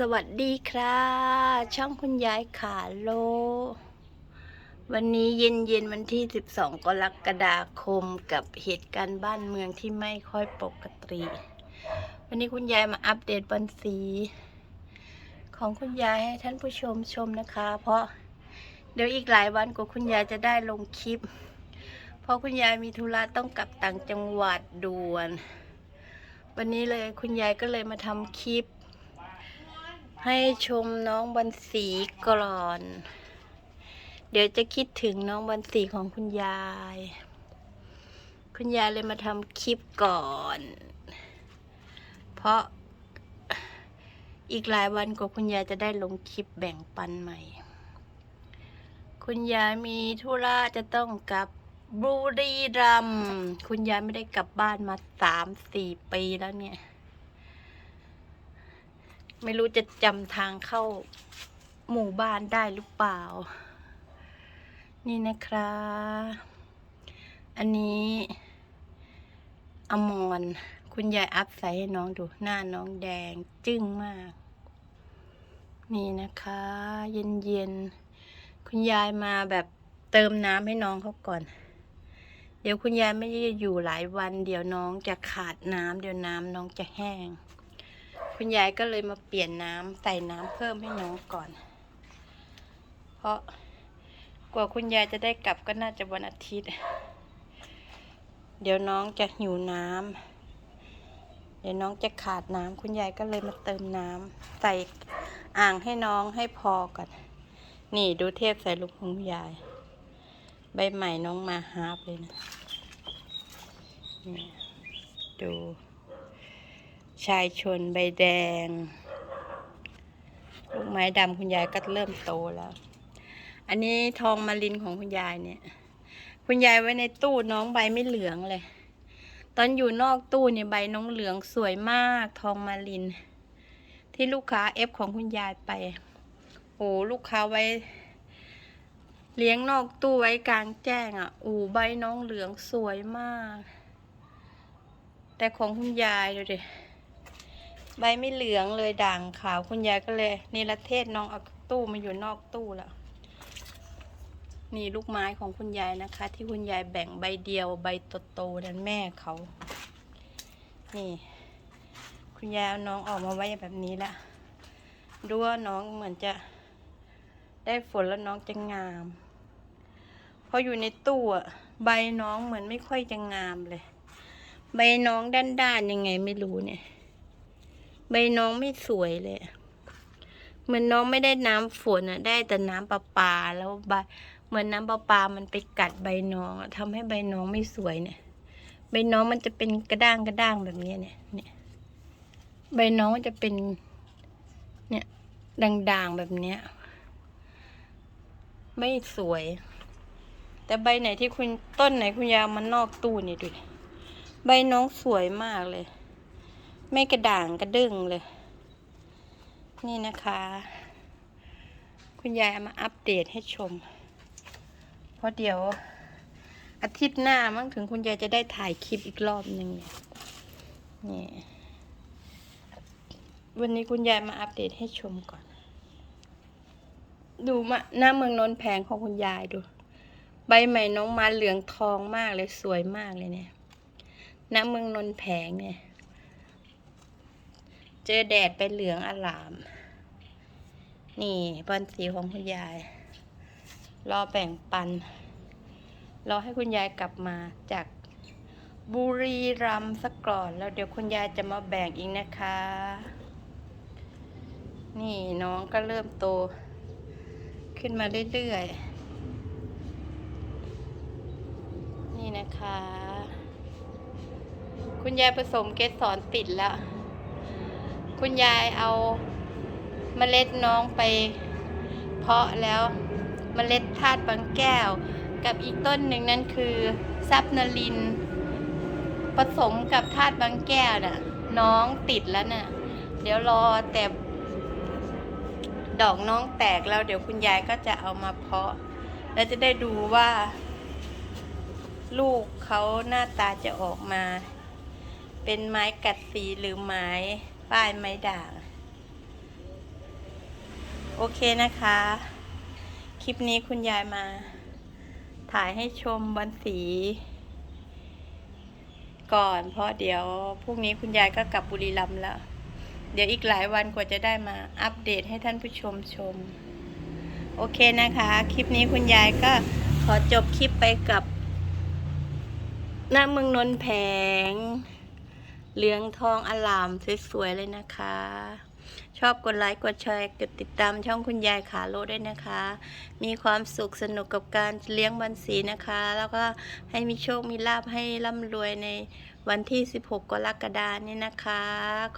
สวัสดีครับช่องคุณยายขาโล วันนี้เย็นเย็นวันที่ 12 กรกฎาคมกับเหตุการณ์บ้านเมืองที่ไม่ค่อยปกติ วันนี้คุณยายมาอัปเดตบันสี ของคุณยายให้ท่านผู้ชมชมนะคะ เพราะเดี๋ยวอีกหลายวันกว่าคุณยายจะได้ลงคลิป เพราะคุณยายมีธุระต้องกลับต่างจังหวัดด่วน วันนี้เลยคุณยายก็เลยมาทำคลิป ให้ชมน้องบันสีก่อน เดี๋ยวจะคิดถึงน้องบันสีของคุณยาย คุณยายเลยมาทำคลิปก่อน เพราะอีกหลายวันกว่าคุณยายจะได้ลงคลิปแบ่งปันใหม่ คุณยายมีธุระจะต้องกลับบุรีรัมย์คุณยายไม่ได้กลับบ้านมาสามสี่ปีแล้วเนี่ย ไม่รู้จะจำทางเข้าหมู่บ้านได้หรือเปล่า นี่นะครับอันนี้อมรคุณยายอัพใส่ให้น้องดูหน้าน้องแดงจึ้งมาก นี่นะคะ เย็นเย็นๆคุณยายมาแบบเติมน้ำให้น้องเขาก่อน เดี๋ยวคุณยายไม่ได้อยู่หลายวัน เดี๋ยวน้องจะขาดน้ำเดี๋ยวน้ำน้องจะแห้ง คุณยายก็เลยมาเปลี่ยนน้ำใส่น้ำเพิ่มให้น้องก่อน เพราะกว่าคุณยายจะได้กลับก็น่าจะวันอาทิตย์ เดี๋ยวน้องจะหิวน้ำเดี๋ยวน้องจะขาดน้ำคุณยายก็เลยมาเติมน้ำใส่อ่างให้น้องให้พอก่อนนี่ดูเทพใส่ลูกของคุณยาย ใบใหม่น้องมาฮาร์ปเลยนะนี่ดู ชายชนใบแดง ลูกไม้ดำคุณยายก็เริ่มโตแล้ว อันนี้ทองมาลินของคุณยายเนี่ย คุณยายไว้ในตู้น้องใบไม่เหลืองเลย ตอนอยู่นอกตู้เนี่ยใบน้องเหลืองสวยมากทองมาลิน ที่ลูกค้าเอฟของคุณยายไป โอ้ลูกค้าไว้ เลี้ยงนอกตู้ไว้กลางแจ้งอะโอ้ใบน้องเหลืองสวยมากแต่ของคุณยายดูดิ ใบไม่เหลืองเลยด่างขาวคุณยายก็เลยนี่ละเทศน้องเอาตู้มาอยู่นอกตู้แล้วนี่ลูกไม้ของคุณยายนะคะ ที่คุณยายแบ่งใบเดียวใบโตๆนั้นแม่เขา นี่ คุณยายเอาน้องออกมาไว้แบบนี้ละดูว่าน้องเหมือนจะได้ฝนแล้วน้องจะงามพราะอยู่ในตู้อะใบน้องเหมือนไม่ค่อยจะงามเลย ใบน้องด้านๆยังไงไม่รู้เนี่ย ใบน้องไม่สวยเลยเหมือนน้องไม่ได้น้ำฝนอะได้แต่น้ำประปาแล้วใบเหมือนน้ำประปามันไปกัดใบน้องทำให้ใบน้องไม่สวยเนี่ย ใบน้องมันจะเป็นกระด้างกระด้างแบบนี้เนี่ยเนี่ย ใบน้องจะเป็น เนี่ยด่างๆแบบเนี้ย ไม่สวย แต่ใบไหนที่คุณต้นไหนคุณยายมันนอกตู้นี่ดูใบน้องสวยมากเลย ไม่กระด่างกระดึงเลย นี่นะคะ คุณยายเอามาอัปเดตให้ชม เพราะเดี๋ยวอาทิตย์หน้ามั้งถึงคุณยายจะได้ถ่ายคลิปอีกรอบหนึ่งเนี่ยนี่วันนี้คุณยายมาอัปเดตให้ชมก่อน ดูมาหน้าเมืองนนท์แผงของคุณยายดู ใบใหม่น้องมาเหลืองทองมากเลยสวยมากเลยเนี่ยหน้าเมืองนนท์แผงเนี่ย เจอแดดไปเหลืองอลาม นี่บอลสีของคุณยาย รอแบ่งปัน รอให้คุณยายกลับมาจากบุรีรัมย์สักก่อน แล้วเดี๋ยวคุณยายจะมาแบ่งอีกนะคะ นี่น้องก็เริ่มโต ขึ้นมาเรื่อยๆ นี่นะคะ คุณยายผสมเกสรติดแล้ว คุณยายเอาเมล็ดน้องไป เพาะแล้วเมล็ดธาตุบางแก้ว กับอีกต้นหนึ่งนั่นคือซับนาลิน ผสมกับธาตุบางแก้วน่ะ น้องติดแล้วน่ะ เดี๋ยวรอแต่ดอกน้องแตกแล้วเดี๋ยวคุณยายก็จะเอามาเพาะ แล้วจะได้ดูว่า ลูกเขาหน้าตาจะออกมา เป็นไม้กัดสีหรือไม้ ป้ายไม้ด่าง โอเคนะคะ คลิปนี้คุณยายมา ถ่ายให้ชมวันสี ก่อน เพราะเดี๋ยวพรุ่งนี้คุณยายก็กลับบุรีรัมย์แล้ว เดี๋ยวอีกหลายวันกว่าจะได้มาอัปเดตให้ท่านผู้ชมชม โอเคนะคะ คลิปนี้คุณยายก็ขอจบคลิปไปกับหน้าเมืองนนแผง เหลืองทองอลามสวยๆเลยนะคะ ชอบกดไลค์กดแชร์กดติดตามช่องคุณยายขาโลด้วยนะคะ มีความสุขสนุกกับการเลี้ยงบันสีนะคะ แล้วก็ให้มีโชคมีลาภให้ร่ำรวยในวันที่ 16 กรกฎาคมนี้นะคะ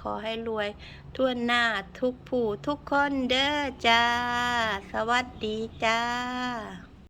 ขอให้รวยทั่วหน้าทุกผู้ทุกคนเด้อจ้า สวัสดีจ้า